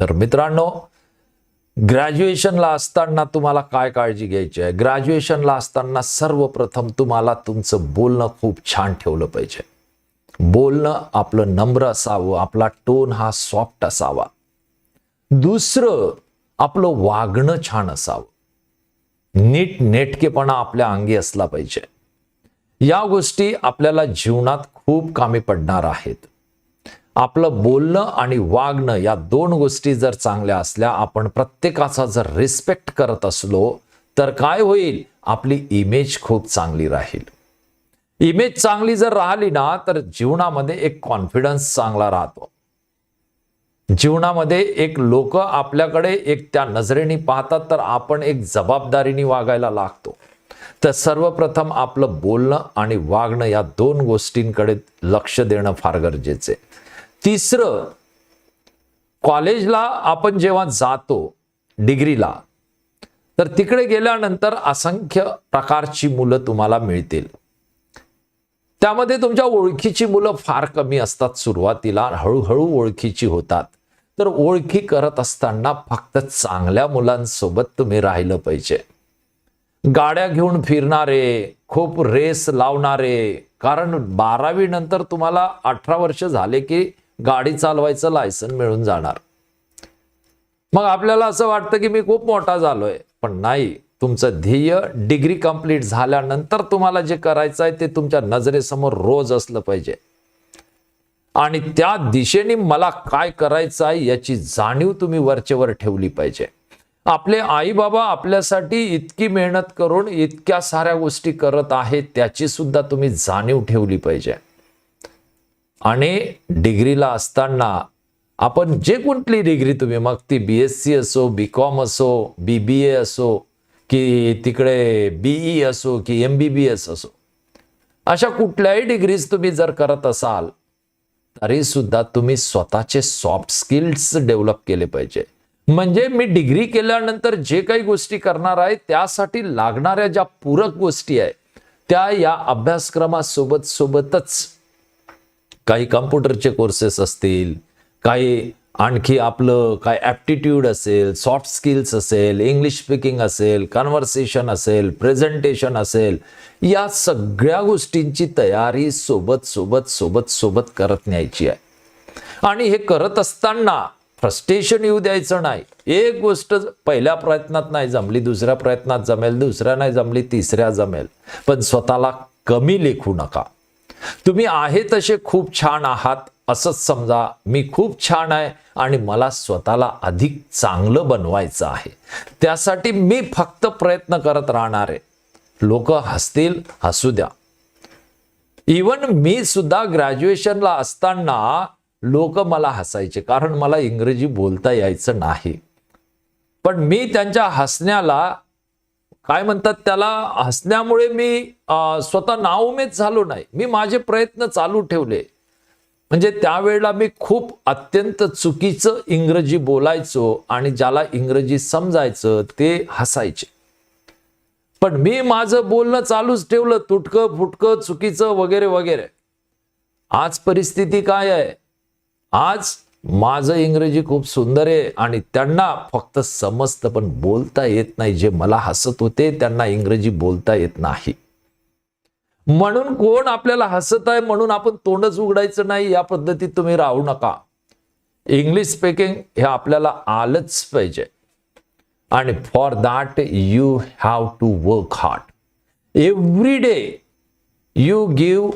तर मित्रांनो ग्रॅज्युएशनला असताना तुम्हाला काय काळजी घ्यायची आहे? ग्रॅज्युएशनला असताना सर्वप्रथम तुम्हाला तुमचं बोलणं खूप छान ठेवलं पाहिजे. बोलणं आपलं नम्र असावं आपला टोन हा सॉफ्ट असावा. दुसरं आपलं वागणं छान असावं. नीट नेटकेपणा आपल्या अंगी असला पाहिजे. या गोष्टी आपल्याला जीवनात खूप कामी पडणार आहेत. आपलं बोलणं आणि वागणं या दोन गोष्टी जर चांगल्या असल्या आपण प्रत्येकाचा जर रिस्पेक्ट करत असलो तर काय होईल? आपली इमेज खूप चांगली राहील. इमेज चांगली जर राहिली ना तर जीवनामध्ये एक कॉन्फिडन्स चांगला राहतो. जीवनामध्ये एक लोक आपल्याकडे एक त्या नजरेने पाहतात तर आपण एक जबाबदारीने वागायला लागतो. तर सर्वप्रथम आपलं बोलणं आणि वागणं या दोन गोष्टींकडे लक्ष देणं फार गरजेचं आहे. तिसरं कॉलेजला आपण जेव्हा जातो डिग्रीला तर तिकडे गेल्यानंतर असंख्य प्रकारची मुलं तुम्हाला मिळतील. त्यामध्ये तुमच्या ओळखीची मुलं फार कमी असतात सुरुवातीला हळूहळू ओळखीची होतात. तर ओळखी करत असताना फक्त चांगल्या मुलांसोबत तुम्ही राहिलं पाहिजे. गाड्या घेऊन फिरणारे खूप रेस लावणारे कारण बारावी नंतर तुम्हाला अठरा वर्ष झाले की गाडी चालवायचं लायसन मिळून जाणार. मग आपल्याला असं वाटतं की मी खूप मोठा झालोय पण नाही. तुमचं ध्येय डिग्री कंप्लीट झाल्यानंतर तुम्हाला जे करायचं आहे ते तुमच्या नजरेसमोर रोज असलं पाहिजे. आणि त्या दिशेने मला काय करायचं आहे याची जाणीव तुम्ही वरचेवर ठेवली पाहिजे. आपले आई बाबा आपल्यासाठी इतकी मेहनत करून इतक्या साऱ्या गोष्टी करत आहेत त्याची सुद्धा तुम्ही जाणीव ठेवली पाहिजे. आणि डिग्रीला असताना आपण जे कुठली डिग्री तुम्ही मग ती बी एस सी असो बी कॉम असो बी बी ए असो की तिकडे बीई असो की एम बी बी एस असो अशा कुठल्याही डिग्रीज तुम्ही जर करत असाल तरी सुद्धा तुम्ही स्वतःचे सॉफ्ट स्किल्स डेव्हलप केले पाहिजे. म्हणजे मी डिग्री केल्यानंतर जे काही गोष्टी करणार आहे त्यासाठी लागणाऱ्या ज्या पूरक गोष्टी आहे त्या या अभ्यासक्रमासोबत सोबतच काही कम्प्युटरचे कोर्सेस असतील काही आणखी आपलं काय ॲप्टिट्यूड असेल सॉफ्ट स्किल्स असेल इंग्लिश स्पीकिंग असेल कन्व्हर्सेशन असेल प्रेझेंटेशन असेल या सगळ्या गोष्टींची तयारी सोबत सोबत सोबत सोबत करत न्यायची आहे. आणि हे करत असताना फ्रस्ट्रेशन येऊ द्यायचं नाही. एक गोष्ट पहिल्या प्रयत्नात नाही जमली दुसऱ्या प्रयत्नात जमेल दुसऱ्या नाही जमली तिसऱ्या जमेल. पण स्वतःला कमी लेखू नका. तुम्ही आहे तसे खूप छान आहात असंच समजा मी खूप छान आहे आणि मला स्वतःला अधिक चांगलं बनवायचं आहे. त्यासाठी मी फक्त प्रयत्न करत राहणार आहे. लोक हसतील हसू द्या. इवन मी सुद्धा ग्रॅज्युएशनला असताना लोक मला हसायचे कारण मला इंग्रजी बोलता यायचं नाही. पण मी त्यांच्या हसण्याला काय म्हणतात त्याला? हसण्यामुळे मी अं, स्वतः नाउमेद झालो नाही. मी माझे प्रयत्न चालू ठेवले. म्हणजे त्यावेळेला मी खूप अत्यंत चुकीचं इंग्रजी बोलायचो आणि ज्याला इंग्रजी समजायचं ते हसायचे. पण मी माझं बोलणं चालूच ठेवलं तुटकं फुटकं चुकीचं वगैरे वगैरे. आज परिस्थिती काय आहे? आज माझं इंग्रजी खूप सुंदर आहे आणि त्यांना फक्त समजतं पण बोलता येत नाही. जे मला हसत होते त्यांना इंग्रजी बोलता येत नाही. म्हणून कोण आपल्याला हसत आहे म्हणून आपण तोंडच उघडायचं नाही. या पद्धतीत तुम्ही राहू नका. इंग्लिश स्पीकिंग हे आपल्याला आलंच पाहिजे. आणि for that you have to work hard every day you give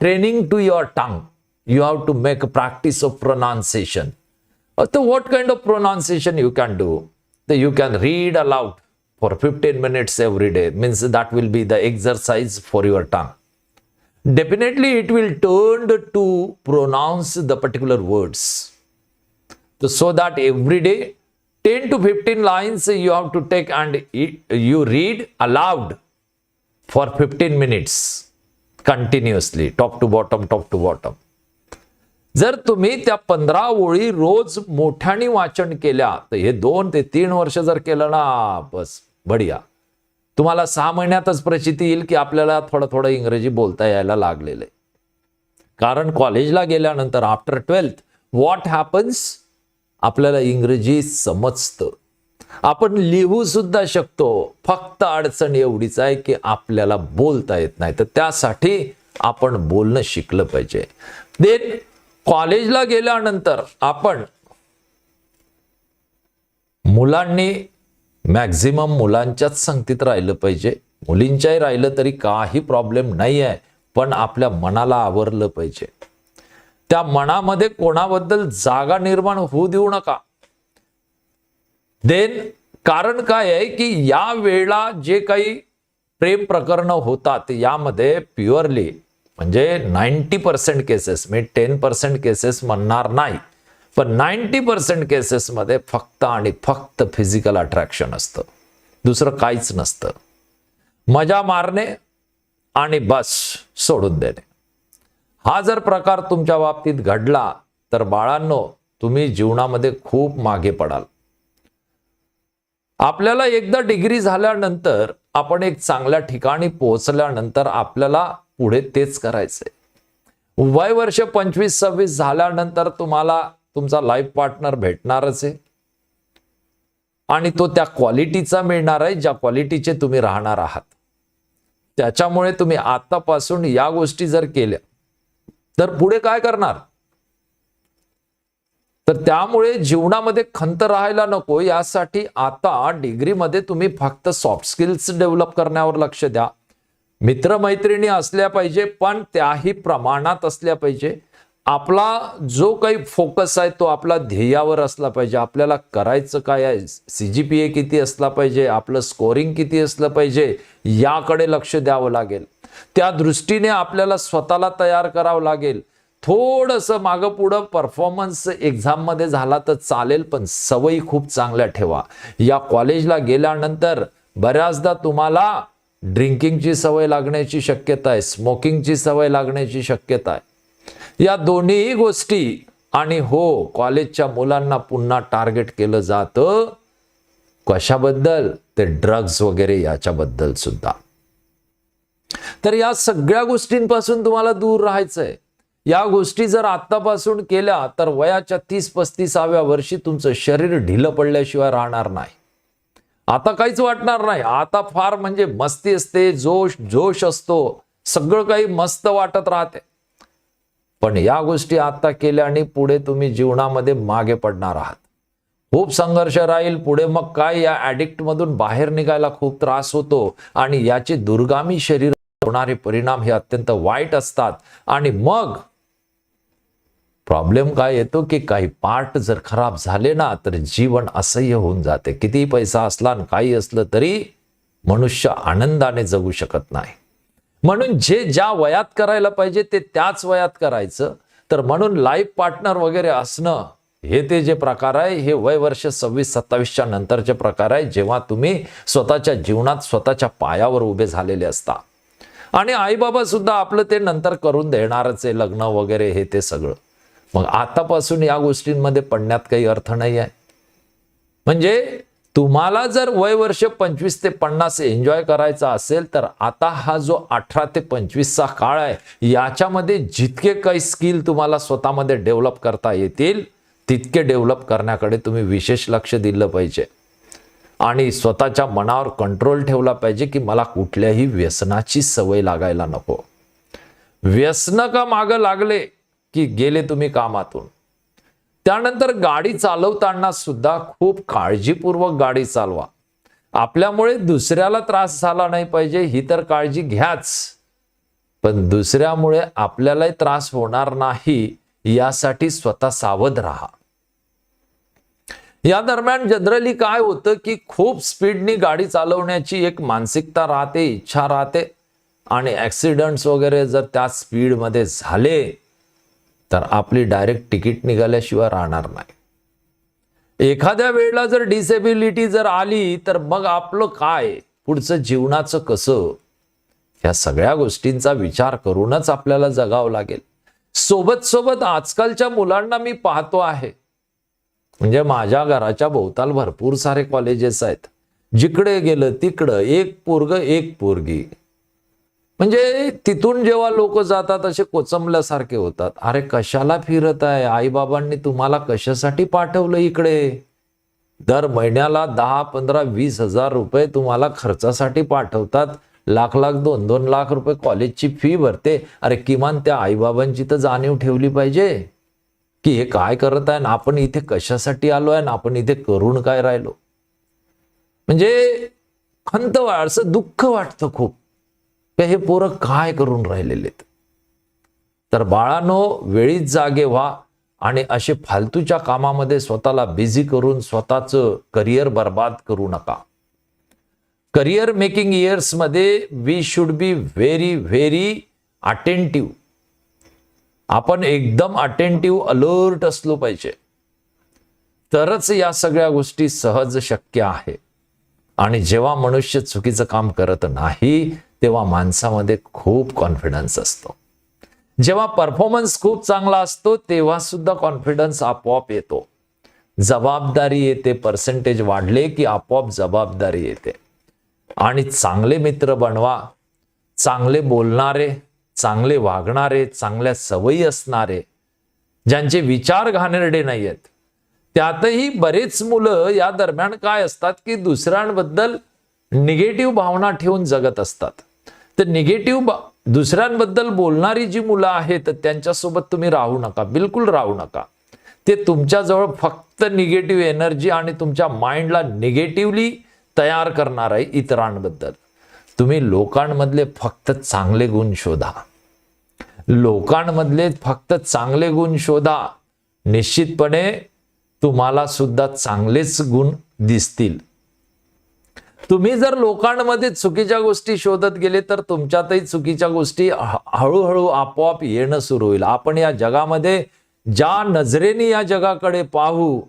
training to your tongue you have to make a practice of pronunciation. Uh, So, what kind of pronunciation you can do? That you can read aloud for 15 minutes every day. Means that will be the exercise for your tongue. Definitely, it will turn to pronounce the particular words. So, so that every day, 10 to 15 lines you have to take and you read aloud for 15 minutes continuously, top to bottom, top to bottom. जर तुम्ही त्या पंधरा ओळी रोज मोठ्याने वाचन केल्या तर हे दोन ते तीन वर्ष जर केलं ना बस बढिया. तुम्हाला सहा महिन्यातच प्रचिती येईल की आपल्याला थोडं थोडं इंग्रजी बोलता यायला लागलेलं आहे. कारण कॉलेजला गेल्यानंतर आफ्टर ट्वेल्थ व्हॉट हॅपन्स आपल्याला इंग्रजी समजतं. आपण लिहू सुद्धा शकतो. फक्त अडचण एवढीच आहे की आपल्याला बोलता येत नाही. तर त्यासाठी आपण बोलणं शिकलं पाहिजे. देन कॉलेजला गेल्यानंतर आपण मुलांनी मॅक्झिमम मुलांच्याच संगतीत राहिलं पाहिजे. मुलींच्याही राहिलं तरी काही प्रॉब्लेम नाही आहे पण आपल्या मनाला आवरलं पाहिजे. त्या मनामध्ये कोणाबद्दल जागा निर्माण होऊ देऊ नका. देन कारण काय आहे की या वेळेला जे काही प्रेम प्रकरण होतात यामध्ये प्युअरली म्हणजे नाईन्टी पर्सेंट केसेस मी टेन पर्सेंट केसेस म्हणणार नाही पण नाईन्टी पर्सेंट केसेसमध्ये फक्त आणि फक्त फिजिकल अट्रॅक्शन असतं. दुसरं काहीच नसतं. मजा मारणे आणि बस सोडून देणे. हा जर प्रकार तुमच्या बाबतीत घडला तर बाळांनो तुम्ही जीवनामध्ये खूप मागे पडाल. आपल्याला एकदा डिग्री झाल्यानंतर आपण एक चांगल्या ठिकाणी पोहोचल्यानंतर आपल्याला पुढे तेच करायचंय. वय वर्ष पंचवीस सव्वीस झाल्यानंतर तुम्हाला तुमचा लाईफ पार्टनर भेटणारच आहे. आणि तो त्या क्वालिटीचा मिळणार आहे ज्या क्वालिटीचे तुम्ही राहणार आहात. त्याच्यामुळे तुम्ही आतापासून या गोष्टी जर केल्या तर पुढे काय करणार? तर त्यामुळे जीवनामध्ये खंत राहायला नको यासाठी आता डिग्रीमध्ये तुम्ही फक्त सॉफ्ट स्किल्स डेव्हलप करण्यावर लक्ष द्या. मित्रमैत्रिणी असल्या पाहिजे पण त्याही प्रमाणात असल्या पाहिजे. आपला जो काही फोकस आहे तो आपला ध्येयावर असला पाहिजे. आपल्याला करायचं काय आहे? सी जी पी ए किती असला पाहिजे? आपलं स्कोरिंग किती असलं पाहिजे? याकडे लक्ष द्यावं लागेल. त्या दृष्टीने आपल्याला स्वतःला तयार करावं लागेल. थोडंसं मागं पुढं परफॉर्मन्स एक्झाममध्ये झाला तर चालेल पण सवयी खूप चांगल्या ठेवा. या कॉलेजला गेल्यानंतर बऱ्याचदा तुम्हाला ड्रिंकिंगची सवय लागण्याची शक्यता आहे स्मोकिंगची सवय लागण्याची शक्यता आहे. या दोन्ही गोष्टी आणि हो कॉलेजच्या मुलांना पुन्हा टार्गेट केलं जातं. कशाबद्दल? ते ड्रग्ज वगैरे याच्याबद्दल सुद्धा. तर या सगळ्या गोष्टींपासून तुम्हाला दूर राहायचंय. या गोष्टी जर आत्तापासून केल्या तर वयाच्या तीस पस्तीसाव्या वर्षी तुमचं शरीर ढिलं पडल्याशिवाय राहणार नाही. आता काहीच वाटणार नाही. आता फार म्हणजे मस्ती असते जोश जोश असतो. सगळं काही मस्त वाटत राहते. पण या गोष्टी आता केल्या आणि पुढे तुम्ही जीवनामध्ये मागे पडणार आहात. खूप संघर्ष राहील पुढे मग काय या ऍडिक्ट मधून बाहेर निघायला खूप त्रास होतो आणि याचे दुर्गामी शरीर होणारे परिणाम हे अत्यंत वाईट असतात. आणि मग प्रॉब्लेम काय येतो की काही पार्ट जर खराब झाले ना तर जीवन असह्य होऊन जाते. किती पैसा असला आणि काही असलं तरी मनुष्य आनंदाने जगू शकत नाही. म्हणून जे ज्या वयात करायला पाहिजे ते त्याच वयात करायचं. तर म्हणून लाईफ पार्टनर वगैरे असणं हे ते जे प्रकार आहे हे वय वर्ष सव्वीस सत्तावीसच्या नंतरचे प्रकार आहे जेव्हा तुम्ही स्वतःच्या जीवनात स्वतःच्या पायावर उभे झालेले असता. आणि आईबाबा सुद्धा आपलं ते नंतर करून देणारच आहे लग्न वगैरे हे ते सगळं. मग आतापासून या गोष्टींमध्ये पडण्यात काही अर्थ नाही आहे म्हणजे तुम्हाला जर वय वर्ष पंचवीस ते पन्नास एन्जॉय करायचा असेल तर आता हा जो अठरा ते पंचवीसचा काळ आहे याच्यामध्ये जितके काही स्किल तुम्हाला स्वतःमध्ये डेव्हलप करता येतील तितके डेव्हलप करण्याकडे तुम्ही विशेष लक्ष दिलं पाहिजे. आणि स्वतःच्या मनावर कंट्रोल ठेवला पाहिजे की मला कुठल्याही व्यसनाची सवय लागायला नको. व्यसन का मागं लागले? की गेले तुम्ही कामातून. त्यानंतर गाडी चालवताना सुद्धा खूप काळजीपूर्वक गाडी चालवा. आपल्यामुळे दुसऱ्याला त्रास झाला नाही पाहिजे ही तर काळजी घ्याच. पण दुसऱ्यामुळे आपल्यालाही त्रास होणार नाही यासाठी स्वतः सावध राहा. या दरम्यान जनरली काय होतं की खूप स्पीडनी गाडी चालवण्याची एक मानसिकता राहते इच्छा राहते. आणि ॲक्सिडंट्स वगैरे जर त्या स्पीडमध्ये झाले तर आपली डायरेक्ट तिकीट निघाल्याशिवाय राहणार नाही. एखाद्या वेळेला जर डिसेबिलिटी जर आली तर मग आपलं काय? पुढचं जीवनाचं कसं? या सगळ्या गोष्टींचा विचार करूनच आपल्याला जगावं लागेल. सोबत सोबत आजकालच्या मुलांना मी पाहतो आहे. म्हणजे माझ्या घराच्या भोवताल भरपूर सारे कॉलेजेस आहेत. जिकडे गेलं तिकडं एक पोरग एक पोरगी. म्हणजे तिथून जेव्हा लोक जातात असे कोचंबल्यासारखे होतात. अरे कशाला फिरत आहे? आईबाबांनी तुम्हाला कशासाठी पाठवलं इकडे? दर महिन्याला दहा पंधरा वीस हजार रुपये तुम्हाला खर्चासाठी पाठवतात. लाख लाख दोन दोन लाख रुपये कॉलेजची फी भरते. अरे किमान त्या आईबाबांची तर जाणीव ठेवली पाहिजे. की हे काय करत आहे ना आपण इथे कशासाठी आलो आहे ना आपण इथे करून काय राहिलो? म्हणजे खंत असं दुःख वाटतं खूप. का हे पोरं काय करून राहिलेले तर बाळानो वेळीच जागे व्हा आणि असे फालतूच्या कामामध्ये स्वतःला बिझी करून स्वतःचं करिअर बर्बाद करू नका. Career making इयर्समध्ये we should be very very attentive आपण एकदम अटेंटिव्ह अलर्ट असलो पाहिजे. तरच या सगळ्या गोष्टी सहज शक्य आहे. आणि जेव्हा मनुष्य चुकीचं काम करत नाही तेव्हा माणसामध्ये खूप कॉन्फिडन्स असतो. जेव्हा परफॉर्मन्स खूप चांगला असतो तेव्हा सुद्धा कॉन्फिडन्स आपोआप येतो. जबाबदारी येते पर्सेंटेज वाढले की आपोआप जबाबदारी येते. आणि चांगले मित्र बनवा चांगले बोलणारे चांगले वागणारे चांगल्या सवयी असणारे ज्यांचे विचार घाणेरडे नाही आहेत त्यातही बरेच मुलं या दरम्यान काय असतात की दुसऱ्यांबद्दल निगेटिव्ह भावना ठेवून जगत असतात. तर निगेटिव्ह दुसऱ्यांबद्दल बोलणारी जी मुलं आहेत त्यांच्यासोबत तुम्ही राहू नका. बिलकुल राहू नका. ते तुमच्याजवळ फक्त निगेटिव्ह एनर्जी आणि तुमच्या माइंडला निगेटिव्हली तयार करणार आहे इतरांबद्दल. तुम्ही लोकांमधले फक्त चांगले गुण शोधा. लोकांमधले फक्त चांगले गुण शोधा. निश्चितपणे तुम्हाला सुद्धा चांगलेच गुण दिसतील. तुम्ही जर लोकांमध्ये चुकीच्या गोष्टी शोधत गेले तर तुमच्यातही चुकीच्या गोष्टी हळूहळू आपोआप येणं सुरू होईल. आपण या जगामध्ये ज्या नजरेने या जगाकडे पाहू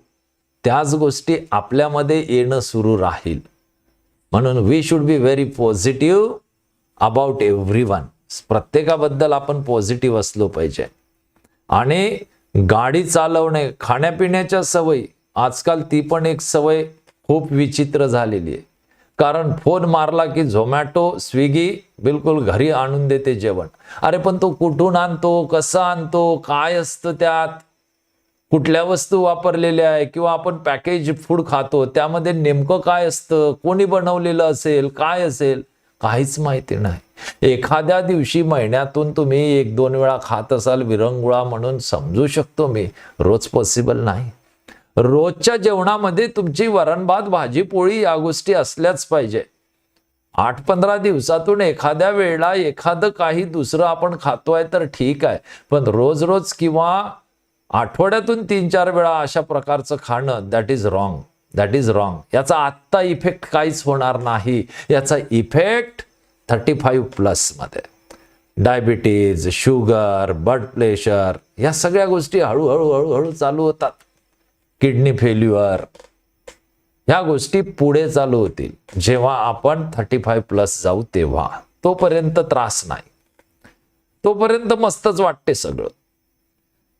त्याच गोष्टी आपल्यामध्ये येणं सुरू राहील. म्हणून we should be very positive about every one प्रत्येकाबद्दल आपण पॉझिटिव्ह असलो पाहिजे. आणि गाडी चालवणे खाण्यापिण्याच्या सवयी आजकाल ती पण एक सवय खूप विचित्र झालेली आहे. कारण फोन मारला की झोमॅटो स्विगी बिलकुल घरी आणून देते जेवण. अरे पण तो कुठून आणतो कसं आणतो काय असतं त्यात? कुठल्या वस्तू वापरलेल्या आहे? किंवा आपण पॅकेज फूड खातो त्यामध्ये नेमकं काय असतं? कोणी बनवलेलं असेल? काय असेल? काहीच माहिती नाही. एखाद्या दिवशी महिन्यातून तुम्ही एक दोन वेळा खात असाल विरंगुळा म्हणून समजू शकतो मी. रोज पॉसिबल नाही. रोजच्या जेवणामध्ये तुमची वरणभात भाजी पोळी या गोष्टी असल्याच पाहिजे. आठ पंधरा दिवसातून एखाद्या वेळेला एखादं काही दुसरं आपण खातोय तर ठीक आहे. पण रोज रोज किंवा आठवड्यातून तीन चार वेळा अशा प्रकारचं खाणं that is wrong that is wrong याचा आत्ता इफेक्ट काहीच होणार नाही. याचा इफेक्ट थर्टी फाईव्ह प्लसमध्ये डायबिटीज शुगर ब्लड प्रेशर या सगळ्या गोष्टी हळूहळू हळूहळू चालू होतात. Kidney failure. ह्या गोष्टी पुढे चालू होतील. जेव्हा आपण थर्टी फाईव्ह प्लस जाऊ तेव्हा. तोपर्यंत त्रास नाही. तोपर्यंत मस्तच वाटते सगळं.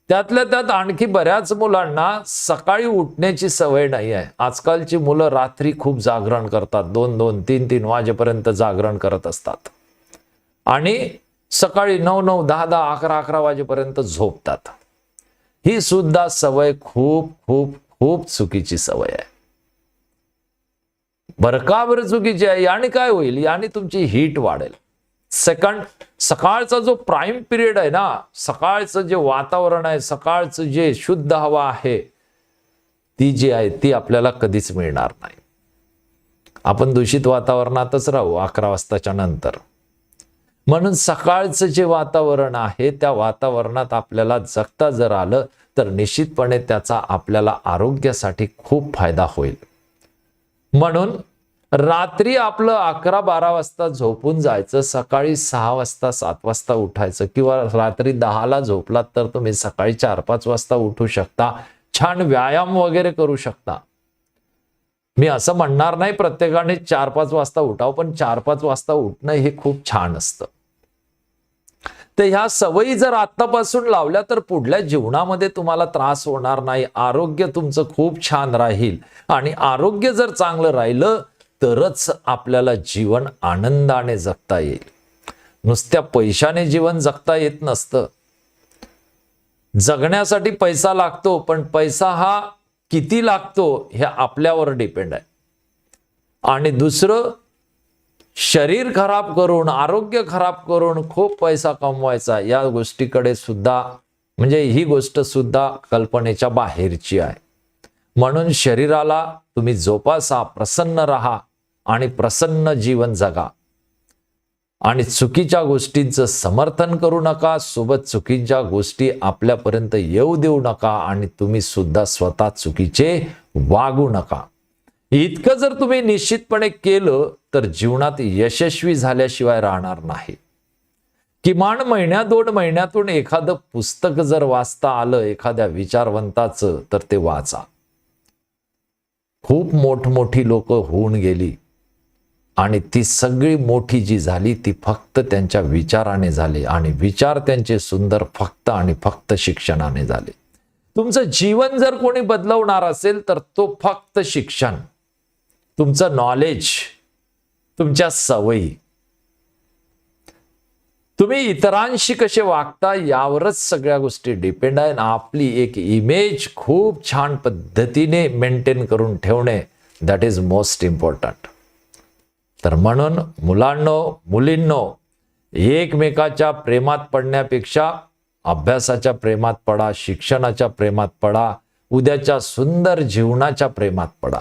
त्यातल्या त्यात आणखी बऱ्याच मुलांना सकाळी उठण्याची सवय नाही आहे. आजकालची मुलं रात्री खूप जागरण करतात. दोन दोन तीन तीन वाजेपर्यंत जागरण करत असतात. आणि सकाळी नऊ नऊ दहा दहा अकरा अकरा वाजेपर्यंत झोपतात. ही सुद्धा सवय खूप खूप खूप चुकीची सवय आहे. बरं का बरं चुकीची आहे याने काय होईल? याने तुमची हीट वाढेल. सेकंड सकाळचा जो प्राईम पिरियड आहे ना सकाळचं जे वातावरण आहे सकाळचं जे शुद्ध हवा आहे ती जी आहे ती आपल्याला कधीच मिळणार नाही. आपण दूषित वातावरणातच राहू अकरा वाजताच्या नंतर. म्हणून सकाळचं जे वातावरण आहे त्या वातावरणात आपल्याला जगता जर आलं तर निश्चितपणे त्याचा आपल्याला आरोग्यासाठी खूप फायदा होईल. म्हणून रात्री आपलं अकरा बारा वाजता झोपून जायचं सकाळी सहा वाजता सात वाजता उठायचं किंवा रात्री दहाला झोपलात तर तुम्ही सकाळी चार पाच वाजता उठू शकता. छान व्यायाम वगैरे करू शकता. मी असं म्हणणार नाही प्रत्येकाने चार पाच वाजता उठाव पण चार पाच वाजता उठणं हे खूप छान असतं. तर ह्या सवयी जर आत्तापासून लावल्या तर पुढल्या जीवनामध्ये तुम्हाला त्रास होणार नाही आरोग्य तुमचं खूप छान राहील. आणि आरोग्य जर चांगलं राहिलं तरच आपल्याला जीवन आनंदाने जगता येईल. नुसत्या पैशाने जीवन जगता येत नसतं. जगण्यासाठी पैसा लागतो पण पैसा हा किती लागतो हे आपल्यावर डिपेंड आहे. आणि दुसरं शरीर खराब करून आरोग्य खराब करून खूप पैसा कमवायचा या गोष्टीकडे सुद्धा म्हणजे ही गोष्ट सुद्धा कल्पनेच्या बाहेरची आहे. म्हणून शरीराला तुम्ही जोपासा प्रसन्न राहा आणि प्रसन्न जीवन जगा. आणि चुकीच्या गोष्टींचं समर्थन करू नका सोबत चुकीच्या गोष्टी आपल्यापर्यंत येऊ देऊ नका आणि तुम्ही सुद्धा स्वतः चुकीचे वागू नका. इतकं जर तुम्ही निश्चितपणे केलं तर जीवनात यशस्वी झाल्याशिवाय राहणार नाही. किमान महिन्या दोन महिन्यातून एखादं पुस्तक जर वाचता आलं एखाद्या विचारवंताचं तर ते वाचा. खूप मोठमोठी लोक होऊन गेली. आणि ती सगळी मोठी जी झाली ती फक्त त्यांच्या विचाराने झाली आणि विचार त्यांचे सुंदर फक्त आणि फक्त शिक्षणाने झाले. तुमचं जीवन जर कोणी बदलवणार असेल तर तो फक्त शिक्षण. तुमचं नॉलेज तुमच्या सवयी. तुम्ही इतरांशी कसे वागता यावरच सगळ्या गोष्टी डिपेंड आहे आणि आपली एक इमेज खूप छान पद्धतीने मेंटेन करून ठेवणे दॅट इज मोस्ट इम्पॉर्टंट तर म्हणून मुलांनो मुलींनो एकमेकाच्या प्रेमात पडण्यापेक्षा अभ्यासाच्या प्रेमात पडा शिक्षणाच्या प्रेमात पडा उद्याच्या सुंदर जीवनाच्या प्रेमात पडा.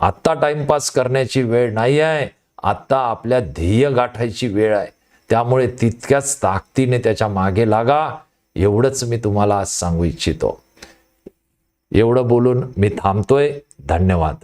आत्ता टाइमपास करण्याची वेळ नाही आहे आत्ता आपल्या ध्येय गाठायची वेळ आहे. त्यामुळे तितक्याच ताकदीने त्याच्यामागे लागा एवढंच मी तुम्हाला आज सांगू इच्छितो. एवढं बोलून मी थांबतोय. धन्यवाद.